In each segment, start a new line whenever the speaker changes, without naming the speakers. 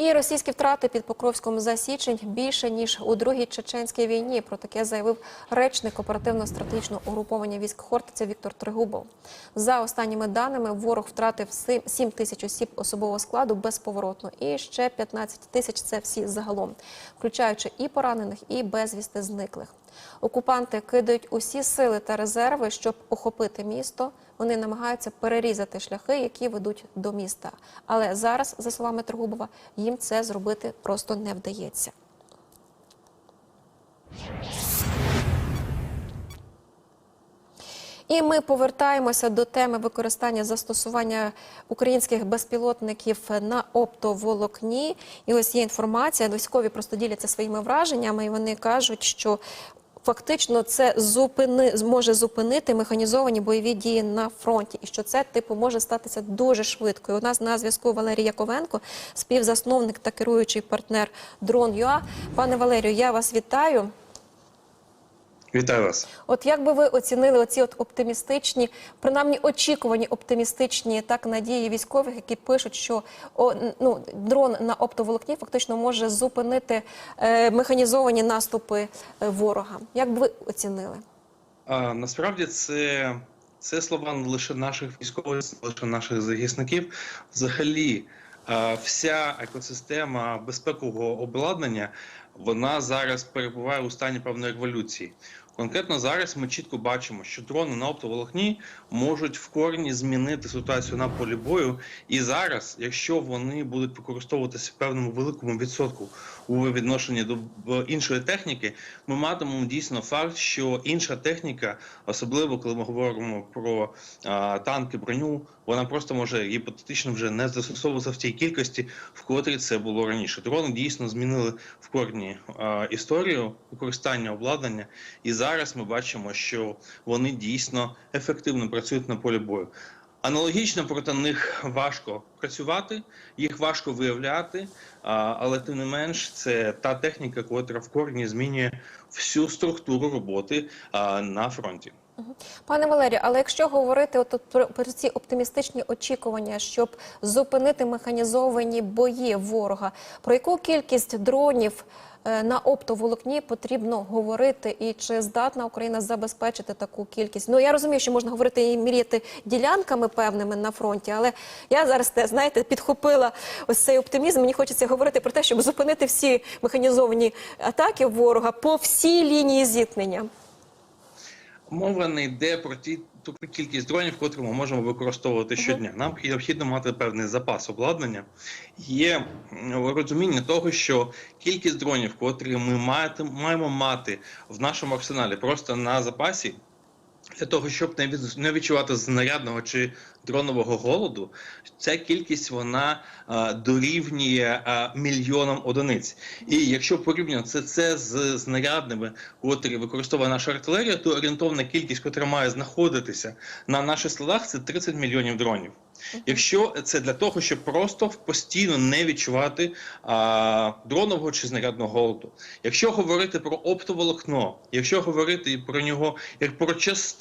І російські втрати під Покровськом за січень більше ніж у другій чеченській війні. Про таке заявив речник оперативно-стратегічного угруповання військ Хортиця Віктор Тригубов. За останніми даними, ворог втратив 7 тисяч осіб особового складу безповоротно, і ще 15 тисяч це всі загалом, включаючи і поранених, і безвісти зниклих. Окупанти кидають усі сили та резерви, щоб охопити місто. Вони намагаються перерізати шляхи, які ведуть до міста. Але зараз, за словами Тргубова, їм це зробити просто не вдається. І ми повертаємося до теми використання застосування українських безпілотників на оптоволокні. І ось є інформація. Військові просто діляться своїми враженнями, і вони кажуть, що фактично це зупини зможе зупинити механізовані бойові дії на фронті, і що це типу може статися дуже швидко. І у нас на зв'язку Валерій Яковенко, співзасновник та керуючий партнер Дрон.ua. Пане Валерію, я вас вітаю.
Вітаю вас.
От як би ви оцінили оці от оптимістичні, принаймні очікувані оптимістичні так надії військових, які пишуть, що о, ну, дрон на оптоволокні фактично може зупинити е, механізовані наступи е, ворога? Як би ви оцінили?
А, насправді це, це слова не лише наших військових, не лише наших захисників. Взагалі, а, вся екосистема безпекового обладнання вона зараз перебуває у стані певної революції. Конкретно зараз ми чітко бачимо, що дрони на оптоволокні можуть в корні змінити ситуацію на полі бою. І зараз, якщо вони будуть використовуватися в певному великому відсотку у відношенні до іншої техніки, ми матимемо дійсно факт, що інша техніка, особливо коли ми говоримо про а, танки, броню, вона просто може гіпотетично вже не застосовуватися в тій кількості, в котрій це було раніше. Дрони дійсно змінили в корні а, історію використання обладнання, і зараз ми бачимо, що вони дійсно ефективно працюють на полі бою. Аналогічно проти них важко працювати, їх важко виявляти, але тим не менш, це та техніка, котра в корні змінює всю структуру роботи на фронті.
Пане Валерію, але якщо говорити от, про, ці оптимістичні очікування, щоб зупинити механізовані бої ворога, про яку кількість дронів е, на оптоволокні потрібно говорити, і чи здатна Україна забезпечити таку кількість? Ну я розумію, що можна говорити і міряти ділянками певними на фронті, але я зараз те знаєте підхопила ось цей оптимізм. Мені хочеться говорити про те, щоб зупинити всі механізовані атаки ворога по всій лінії зіткнення.
Мова не йде про ті ту кількість дронів, котрі ми можемо використовувати щодня. Нам необхідно мати певний запас обладнання. Є розуміння того, що кількість дронів, котрі ми маємо мати в нашому арсеналі, просто на запасі. Для того, щоб не від- не відчувати знарядного чи дронового голоду, ця кількість вона а, дорівнює а, мільйонам одиниць. І якщо порівняно це, це з знарядними, котрі використовує наша артилерія, то орієнтовна кількість, котра має знаходитися на наших складах, це 30 мільйонів дронів. Якщо це для того, щоб просто постійно не відчувати а, дронового чи знарядного голоду. Якщо говорити про оптоволокно, якщо говорити про нього як про частину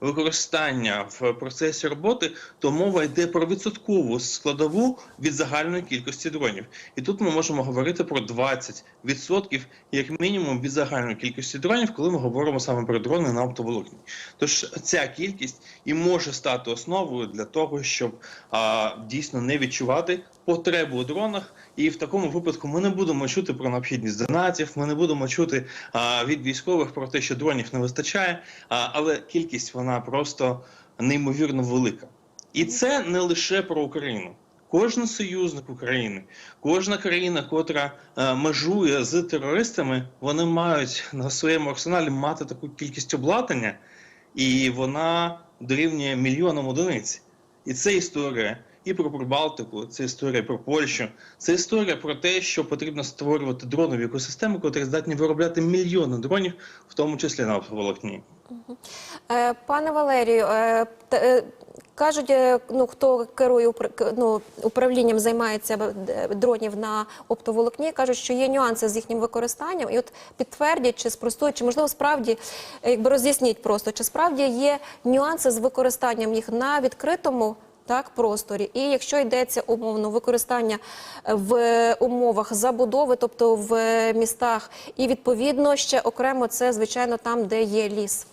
використання в процесі роботи, то мова йде про відсоткову складову від загальної кількості дронів. І тут ми можемо говорити про 20% як мінімум від загальної кількості дронів, коли ми говоримо саме про дрони на оптоволокні. Тож ця кількість і може стати основою для того, щоб а, дійсно не відчувати потребу у дронах. І в такому випадку ми не будемо чути про необхідність донатів, ми не будемо чути а, від військових про те, що дронів не вистачає, а, але кількість вона просто неймовірно велика. І це не лише про Україну. Кожен союзник України, кожна країна, котра е, межує з терористами, вони мають на своєму арсеналі мати таку кількість обладнання, і вона дорівнює мільйонам одиниць. І це історія і про Прибалтику, це історія про Польщу, це історія про те, що потрібно створювати дронові екосистеми, котрі здатні виробляти мільйони дронів, в тому числі на волокні.
Е, Пане Валерію, е, е, кажуть, ну хто керує ну, управлінням, займається дронів на оптоволокні, кажуть, що є нюанси з їхнім використанням. І от підтвердять чи спростують, чи можливо справді якби роз'ясніть просто, чи справді є нюанси з використанням їх на відкритому Так, просторі, і якщо йдеться умовно використання е, в умовах забудови, тобто в містах, і відповідно ще окремо це звичайно там, де є ліс.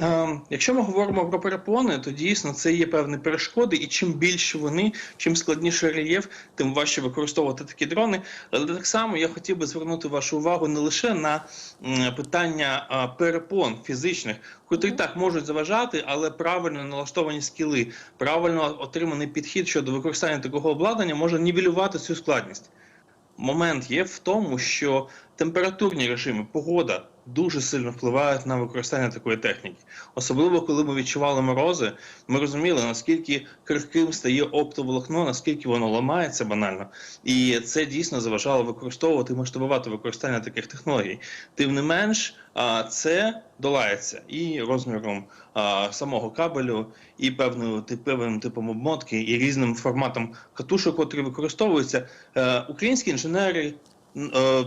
Е, Якщо ми говоримо про перепони, то дійсно це є певні перешкоди, і чим більше вони, чим складніший рельєф, тим важче використовувати такі дрони. Але так само я хотів би звернути вашу увагу не лише на питання перепон фізичних, котрі так можуть заважати, але правильно налаштовані скіли, правильно отриманий підхід щодо використання такого обладнання може нівелювати цю складність. Момент є в тому, що температурні режими, погода дуже сильно впливають на використання такої техніки. Особливо коли ми відчували морози, ми розуміли, наскільки крихким стає оптоволокно, наскільки воно ламається банально. І це дійсно заважало використовувати масштабувати використання таких технологій. Тим не менш, це долається і розміром самого кабелю, і певною певним типом обмотки, і різним форматом катушок, котрі використовуються. Е, Українські інженери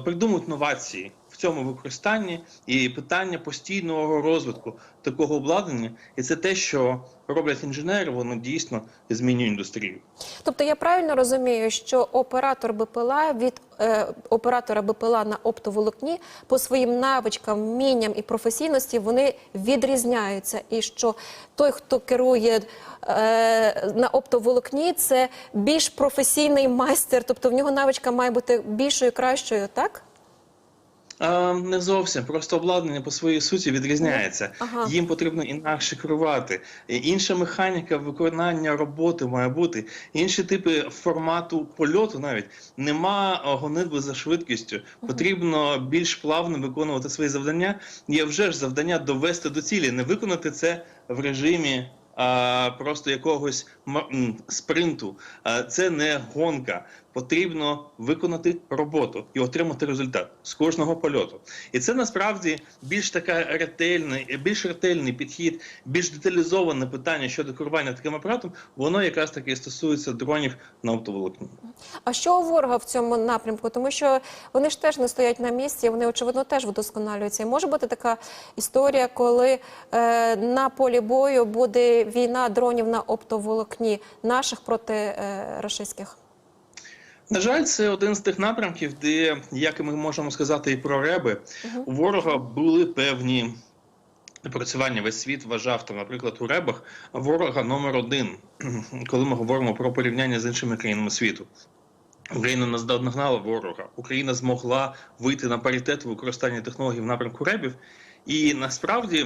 придумують новації в цьому використанні і питання постійного розвитку такого обладнання, і це те, що роблять інженери, воно дійсно змінює індустрію.
Тобто я правильно розумію, що оператор БПЛА від е, оператора БПЛА на оптоволокні по своїм навичкам, вмінням і професійності вони відрізняються, і що той, хто керує е, на оптоволокні, це більш професійний майстер, тобто в нього навичка має бути більшою, кращою, так?
А, не зовсім просто обладнання по своїй суті відрізняється.
Ага.
Їм потрібно інакше керувати. Інша механіка виконання роботи має бути, інші типи формату польоту навіть нема а, гонитви за швидкістю. Потрібно більш плавно виконувати свої завдання. Є вже ж завдання довести до цілі, не виконати це в режимі. А просто якогось спринту, а це не гонка. Потрібно виконати роботу і отримати результат з кожного польоту. І це насправді більш така ретельний, більш ретельний підхід, більш деталізоване питання щодо керування таким апаратом. Воно якраз таки стосується дронів на оптоволокні.
А що у ворога в цьому напрямку? Тому що вони ж теж не стоять на місці, вони очевидно теж вдосконалюються. І може бути така історія, коли е, на полі бою буде війна дронів на оптоволокні наших проти е, рашистських.
На жаль, це один з тих напрямків, де, як ми можемо сказати, і про реби, у ворога були певні напрацювання. Весь світ вважав, там, наприклад, у ребах ворога номер один, коли ми говоримо про порівняння з іншими країнами світу. Україна наздогнала ворога. Україна змогла вийти на паритет використання технологій в напрямку ребів. І насправді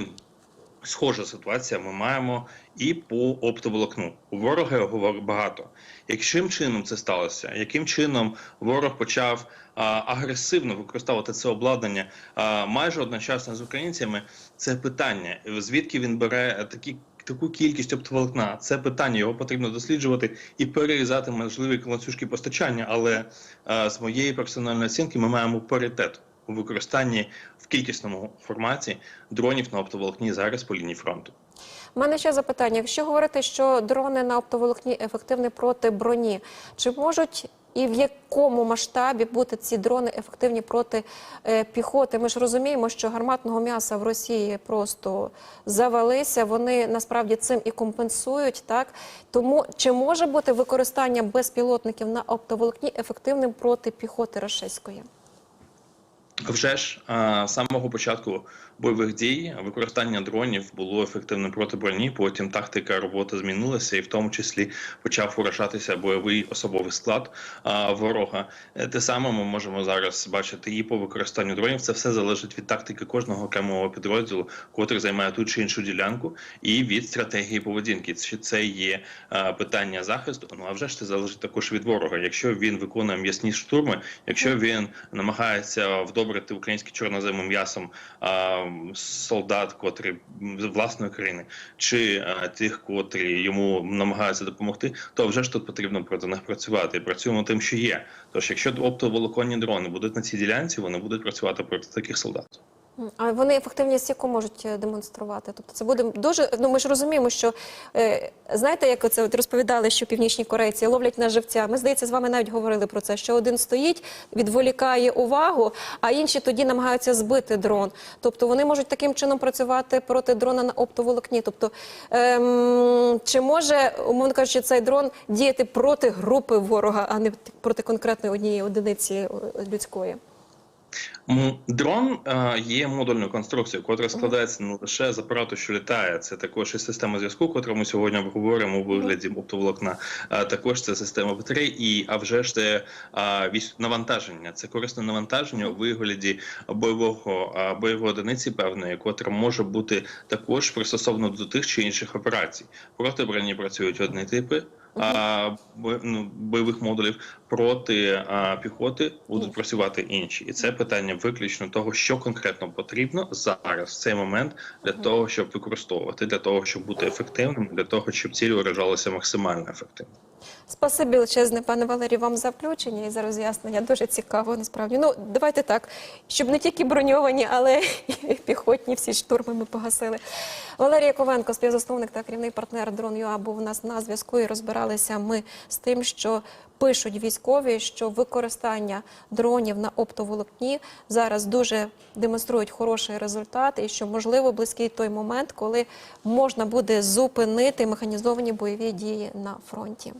схожа ситуація ми маємо і по оптоволокну. У ворога багато. Яким чином це сталося? Яким чином ворог почав а, агресивно використовувати це обладнання а, майже одночасно з українцями? Це питання. Звідки він бере такі таку кількість оптоволокна. Це питання його потрібно досліджувати і перерізати можливі ланцюжки постачання. Але е, з моєї персональної оцінки ми маємо паритет у використанні в кількісному форматі дронів на оптоволокні зараз по лінії фронту.
У мене ще запитання: якщо говорити, що дрони на оптоволокні ефективні проти броні, чи можуть і в якому масштабі бути ці дрони ефективні проти е, піхоти? Ми ж розуміємо, що гарматного м'яса в Росії просто завалися. Вони насправді цим і компенсують. Так тому чи може бути використання безпілотників на оптоволокні ефективним проти піхоти рашистської?
Вже ж з самого початку бойових дій використання дронів було ефективним проти броні. Потім тактика роботи змінилася, і в тому числі почав уражатися бойовий особовий склад а, ворога. Е, Те саме ми можемо зараз бачити і по використанню дронів. Це все залежить від тактики кожного окремого підрозділу, котрий займає ту чи іншу ділянку, і від стратегії поведінки. Чи це є а, питання захисту? Ну а вже ж це залежить також від ворога. Якщо він виконує м'ясні штурми, якщо він намагається вдобрити українське чорноземним м'ясом а, солдат, котрі з власної країни, чи а, тих, котрі йому намагаються допомогти, то вже ж тут потрібно проти них працювати. І працюємо тим, що є. Тож, якщо оптоволоконні дрони будуть на цій ділянці, вони будуть працювати проти таких солдат.
А вони ефективність яку можуть е, демонструвати? Тобто це буде дуже. Ну ми ж розуміємо, що е, знаєте, як от розповідали, що північні корейці ловлять на живця. Ми здається, з вами навіть говорили про це, що один стоїть, відволікає увагу, а інші тоді намагаються збити дрон. Тобто вони можуть таким чином працювати проти дрона на оптоволокні. Тобто, ем, чи може, умовно кажучи, цей дрон діяти проти групи ворога, а не проти конкретної однієї одиниці е, людської?
Дрон е, є модульною конструкцією, котра складається не лише з апарату, що літає, це також і система зв'язку, котру ми сьогодні обговоримо у вигляді оптоволокна. Також це система батарей, і а вже ж це навантаження. Це корисне навантаження у вигляді бойового а, бойової одиниці певної, котра може бути також пристосована до тих чи інших операцій. Проти броні працюють одні типи. А, ну, бойових модулів проти а, піхоти будуть працювати інші, і це питання виключно того, що конкретно потрібно зараз в цей момент для того, щоб використовувати, для того, щоб бути ефективним, для того, щоб цілі виражалися максимально ефективно.
Спасибі величезне, пане Валерій, вам за включення і за роз'яснення. Дуже цікаво, насправді. Ну, давайте так, щоб не тільки броньовані, але і піхотні всі штурми ми погасили. Валерій Яковенко, співзасновник та керівний партнер Дрон.ua був у нас на зв'язку і розбиралися ми з тим, що пишуть військові, що використання дронів на оптоволокні зараз дуже демонструють хороший результат, і що можливо близький той момент, коли можна буде зупинити механізовані бойові дії на фронті.